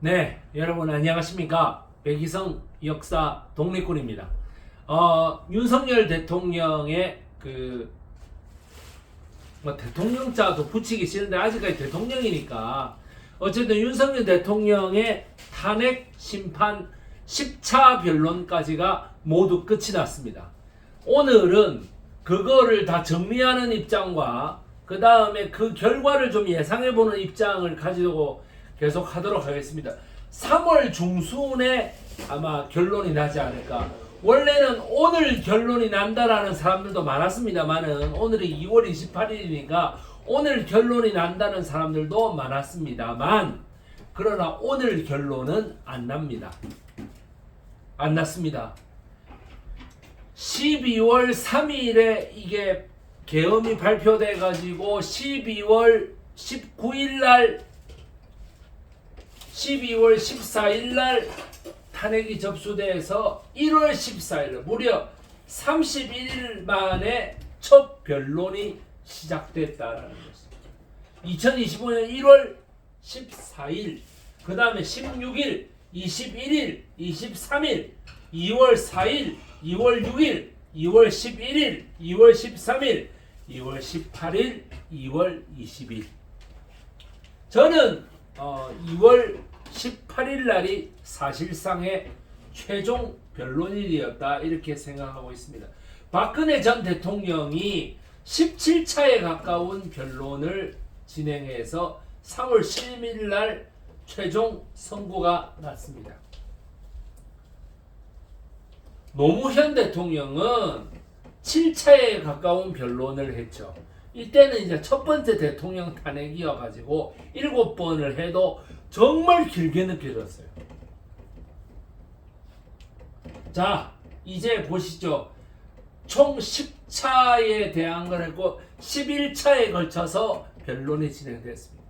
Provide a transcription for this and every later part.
네, 여러분 안녕하십니까? 백이성 역사 독립군입니다. 어, 윤석열 대통령의 그, 뭐 대통령자도 붙이기 싫은데 아직까지 대통령이니까 어쨌든 윤석열 대통령의 탄핵 심판 10차 변론까지가 모두 끝이 났습니다. 오늘은 그거를 다 정리하는 입장과 그 다음에 그 결과를 좀 예상해보는 입장을 가지고 계속 하도록 하겠습니다. 3월 중순에 아마 결론이 나지 않을까. 원래는 오늘 결론이 난다라는 사람들도 많았습니다만은 오늘이 2월 28일이니까 오늘 결론이 난다는 사람들도 많았습니다만 그러나 오늘 결론은 안 납니다. 안 났습니다. 12월 3일에 이게 계엄이 발표돼 가지고 12월 19일 날 12월 14일 날 탄핵이 접수돼서 1월 14일 무려 31일 만에 첫 변론이 시작됐다라는 것입니다. 2025년 1월 14일 그 다음에 16일 21일 23일 2월 4일 2월 6일 2월 11일 2월 13일 2월 18일 2월 20일 저는 어, 2월 18일 날이 사실상의 최종 변론일이었다 이렇게 생각하고 있습니다. 박근혜 전 대통령이 17차에 가까운 변론을 진행해서 3월 11일 날 최종 선고가 났습니다. 노무현 대통령은 7차에 가까운 변론을 했죠. 이때는 이제 첫 번째 대통령 탄핵이어 가지고 일곱 번을 해도 정말 길게 느껴졌어요. 자, 이제 보시죠. 총 10차에 대한 걸 했고 11차에 걸쳐서 변론이 진행됐습니다.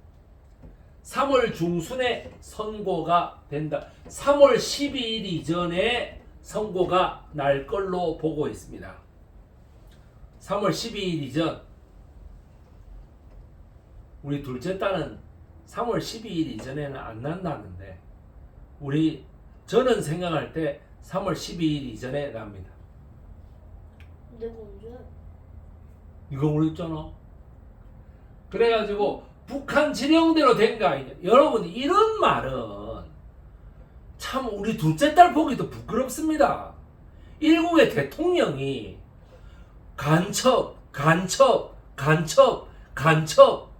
3월 중순에 선고가 된다. 3월 12일 이전에 선고가 날 걸로 보고 있습니다. 3월 12일 이전 우리 둘째 딸은 3월 12일 이전에는 안 난다는데 우리 저는 생각할 때 3월 12일 이전에 납니다. 내가 언제? 이거 모르겠잖아. 그래가지고 북한 지령대로 된 거 아니냐. 여러분 이런 말은 참 우리 둘째 딸 보기도 부끄럽습니다. 일국의 대통령이 간첩, 간첩, 간첩, 간첩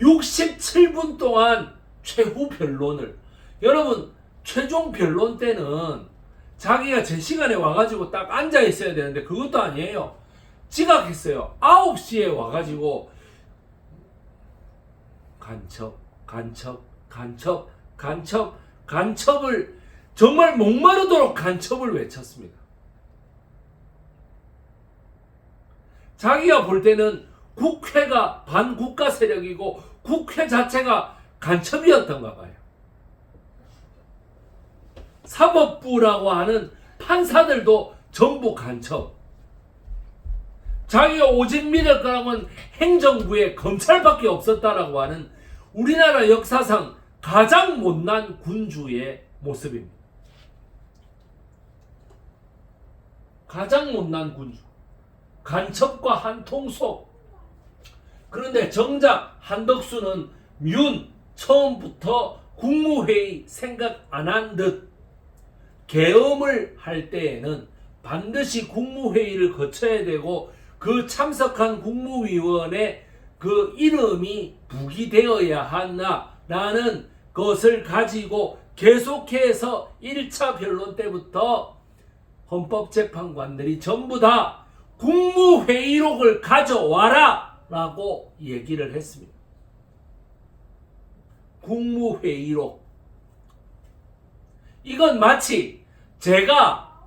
67분 동안 최후 변론을 여러분 최종 변론 때는 자기가 제 시간에 와가지고 딱 앉아 있어야 되는데 그것도 아니에요. 지각했어요. 9시에 와가지고 간첩, 간첩, 간첩, 간첩, 간첩을 정말 목마르도록 간첩을 외쳤습니다. 자기가 볼 때는 국회가 반국가 세력이고 국회 자체가 간첩이었던가 봐요. 사법부라고 하는 판사들도 전부 간첩. 자기가 오직 믿을 거라면 행정부에 검찰밖에 없었다라고 하는 우리나라 역사상 가장 못난 군주의 모습입니다. 가장 못난 군주. 간첩과 한 통속. 그런데 정작 한덕수는 윤 처음부터 국무회의 생각 안 한듯 계엄을 할 때에는 반드시 국무회의를 거쳐야 되고 그 참석한 국무위원의 그 이름이 부기되어야 한다라는 것을 가지고 계속해서 1차 변론 때부터 헌법재판관들이 전부 다 국무회의록을 가져와라 라고 얘기를 했습니다. 국무회의록. 이건 마치 제가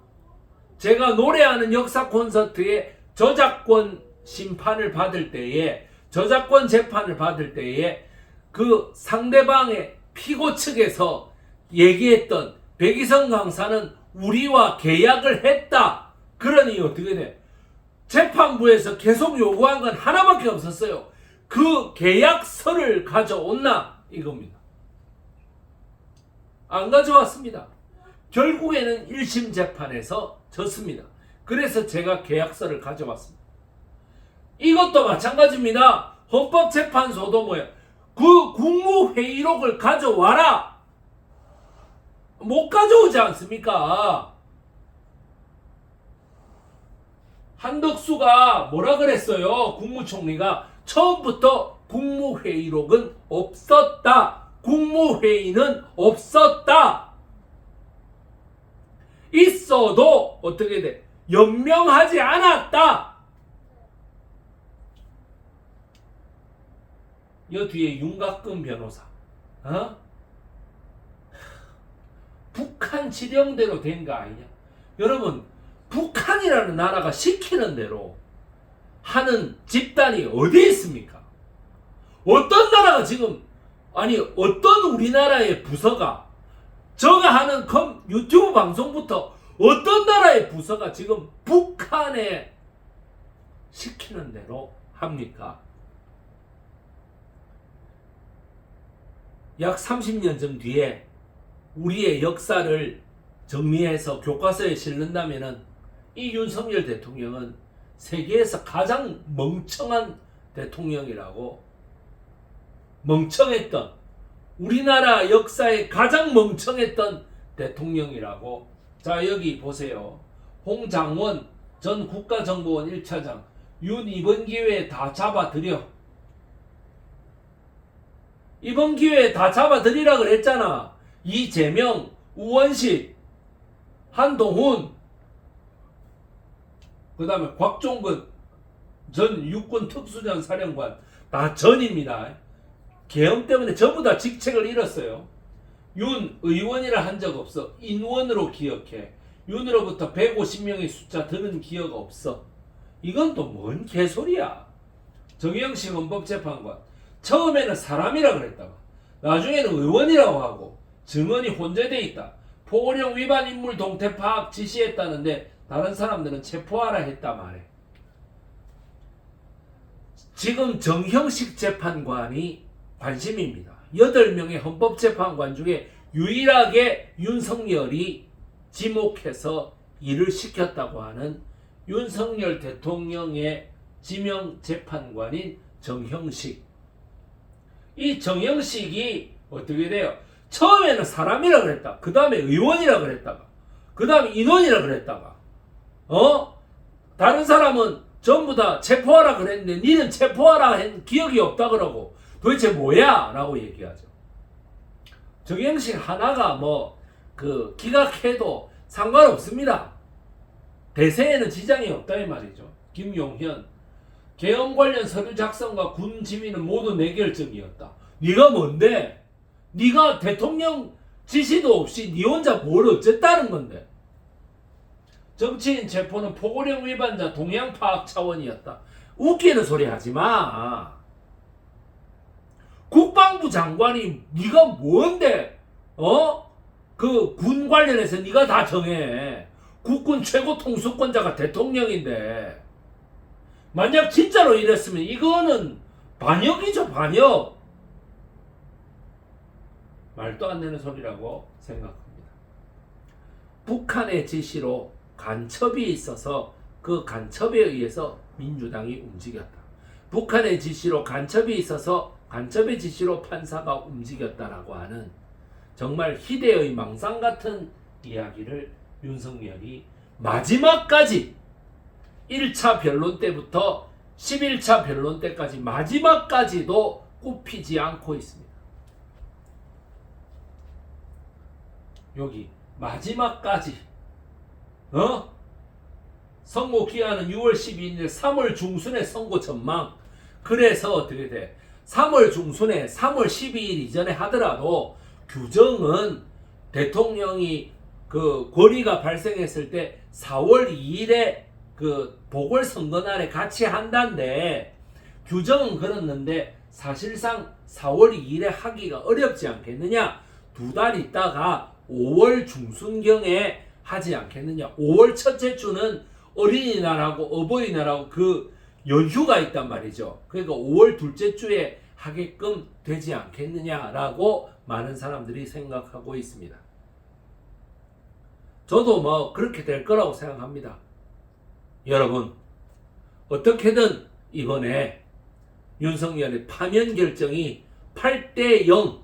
제가 노래하는 역사 콘서트에 저작권 심판을 받을 때에 저작권 재판을 받을 때에 그 상대방의 피고 측에서 얘기했던 백이성 강사는 우리와 계약을 했다. 그러니 어떻게 돼? 재판부에서 계속 요구한 건 하나밖에 없었어요. 그 계약서를 가져온나 이겁니다. 안 가져왔습니다. 결국에는 1심 재판에서 졌습니다. 그래서 제가 계약서를 가져왔습니다. 이것도 마찬가지입니다. 헌법재판소도 뭐야? 그 국무회의록을 가져와라! 못 가져오지 않습니까? 한덕수가 뭐라 그랬어요? 국무총리가 처음부터 국무회의록은 없었다. 국무회의는 없었다. 있어도 어떻게 돼? 연명하지 않았다. 여 뒤에 윤곽근 변호사. 어? 북한 지령대로 된 거 아니냐? 여러분, 북한이라는 나라가 시키는 대로 하는 집단이 어디 있습니까? 어떤 나라가 지금 아니 어떤 우리나라의 부서가 저가 하는 컴 유튜브 방송부터 어떤 나라의 부서가 지금 북한에 시키는 대로 합니까? 약 30년 전 뒤에 우리의 역사를 정리해서 교과서에 실른다면은 이 윤석열 대통령은 세계에서 가장 멍청한 대통령이라고 멍청했던 우리나라 역사에 가장 멍청했던 대통령이라고. 자 여기 보세요. 홍장원 전 국가정보원 1차장 윤 이번 기회에 다 잡아들여. 이번 기회에 다 잡아들이라 그랬잖아. 이재명 우원식 한동훈 그 다음에 곽종근 전 육군 특수전 사령관 다 전입니다. 계엄 때문에 전부 다 직책을 잃었어요. 윤 의원이라 한 적 없어. 인원으로 기억해. 윤으로부터 150명의 숫자 들은 기억 없어. 이건 또 뭔 개소리야. 정영식 헌법재판관. 처음에는 사람이라 그랬다가 나중에는 의원이라고 하고 증언이 혼재돼 있다. 포고령 위반 인물 동태 파악 지시했다는데 다른 사람들은 체포하라 했다 말해. 지금 정형식 재판관이 관심입니다. 8명의 헌법재판관 중에 유일하게 윤석열이 지목해서 일을 시켰다고 하는 윤석열 대통령의 지명 재판관인 정형식. 이 정형식이 어떻게 돼요? 처음에는 사람이라 그랬다. 그 다음에 의원이라 그랬다가. 그 다음에 인원이라 그랬다가. 어? 다른 사람은 전부 다 체포하라 그랬는데 니는 체포하라 한 기억이 없다 그러고 도대체 뭐야? 라고 얘기하죠. 정형식 하나가 뭐 그 기각해도 상관없습니다. 대세에는 지장이 없다 이 말이죠. 김용현 계엄 관련 서류 작성과 군 지휘는 모두 내 결정이었다. 네가 뭔데? 네가 대통령 지시도 없이 네 혼자 뭘 어쨌다는 건데? 정치인 체포는 포고령 위반자 동향 파악 차원이었다. 웃기는 소리 하지 마. 국방부 장관이 네가 뭔데? 어? 그 군 관련해서 네가 다 정해. 국군 최고 통수권자가 대통령인데. 만약 진짜로 이랬으면 이거는 반역이죠, 반역. 말도 안 되는 소리라고 생각합니다. 북한의 지시로 간첩이 있어서 그 간첩에 의해서 민주당이 움직였다. 북한의 지시로 간첩이 있어서 간첩의 지시로 판사가 움직였다라고 하는 정말 희대의 망상 같은 이야기를 윤석열이 마지막까지 1차 변론 때부터 11차 변론 때까지 마지막까지도 굽히지 않고 있습니다. 여기 마지막까지 어? 선고 기한은 6월 12일 3월 중순에 선고 전망 그래서 어떻게 돼? 3월 중순에 3월 12일 이전에 하더라도 규정은 대통령이 그 권리가 발생했을 때 4월 2일에 그 보궐선거 날에 같이 한다는데 규정은 그렇는데 사실상 4월 2일에 하기가 어렵지 않겠느냐 두 달 있다가 5월 중순경에 하지 않겠느냐 5월 첫째 주는 어린이날하고 어버이날하고 그 연휴가 있단 말이죠 그러니까 5월 둘째 주에 하게끔 되지 않겠느냐라고 많은 사람들이 생각하고 있습니다. 저도 뭐 그렇게 될 거라고 생각합니다. 여러분, 어떻게든 이번에 윤석열의 파면 결정이 8대 0,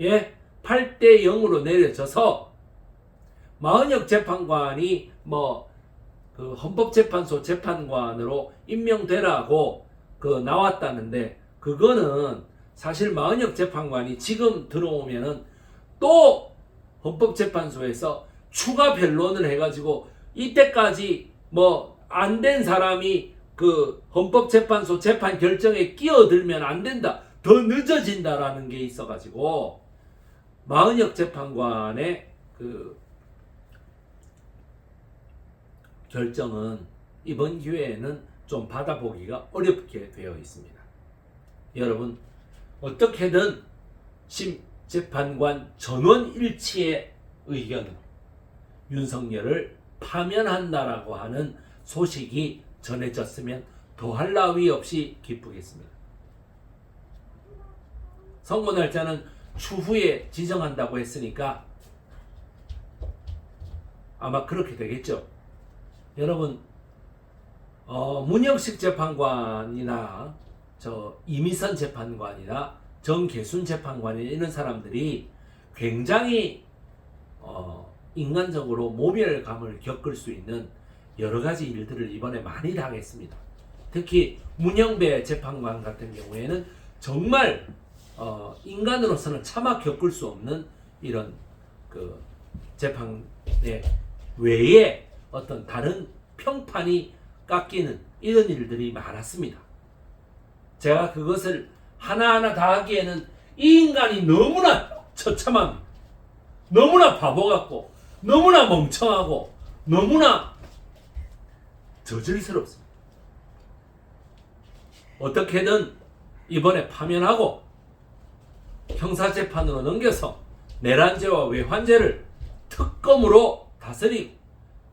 예, 8대 0으로 내려져서 마은혁 재판관이 뭐 그 헌법재판소 재판관으로 임명되라고 그 나왔다는데 그거는 사실 마은혁 재판관이 지금 들어오면은 또 헌법재판소에서 추가 변론을 해가지고 이때까지 뭐 안 된 사람이 그 헌법재판소 재판 결정에 끼어들면 안 된다. 더 늦어진다라는 게 있어가지고 마은혁 재판관의 그 결정은 이번 기회에는 좀 받아보기가 어렵게 되어 있습니다. 여러분 어떻게든 심 재판관 전원 일치의 의견으로 윤석열을 파면한다라고 하는 소식이 전해졌으면 더할 나위 없이 기쁘겠습니다. 선거 날짜는 추후에 지정한다고 했으니까 아마 그렇게 되겠죠. 여러분, 어, 문영식 재판관이나 저 이미선 재판관이나 정계순 재판관이 이런 사람들이 굉장히 어, 인간적으로 모멸감을 겪을 수 있는 여러 가지 일들을 이번에 많이 당했습니다. 특히 문영배 재판관 같은 경우에는 정말 어, 인간으로서는 차마 겪을 수 없는 이런 그 재판의 외에 어떤 다른 평판이 깎이는 이런 일들이 많았습니다. 제가 그것을 하나하나 다 하기에는 이 인간이 너무나 처참합니다. 너무나 바보 같고, 너무나 멍청하고, 너무나 저질스럽습니다. 어떻게든 이번에 파면하고 형사재판으로 넘겨서 내란죄와 외환죄를 특검으로 다스리고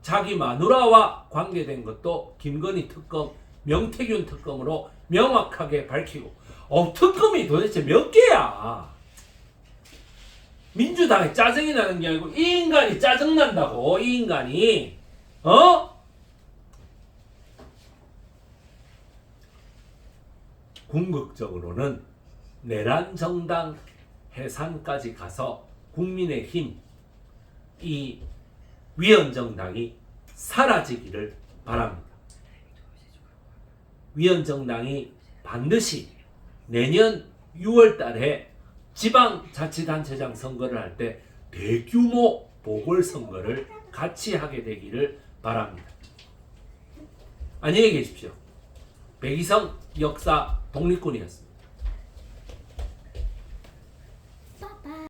자기 마누라와 관계된 것도 김건희 특검, 명태균 특검으로 명확하게 밝히고 어, 특검이 도대체 몇 개야? 민주당에 짜증이 나는 게 아니고 이 인간이 짜증난다고 이 인간이 어? 궁극적으로는 내란 정당 해산까지 가서 국민의힘 이 위헌 정당이 사라지기를 바랍니다. 위헌 정당이 반드시 내년 6월 달에 지방자치단체장 선거를 할 때 대규모 보궐선거를 같이 하게 되기를 바랍니다. 안녕히 계십시오. 백이성 역사 독립군이었습니다.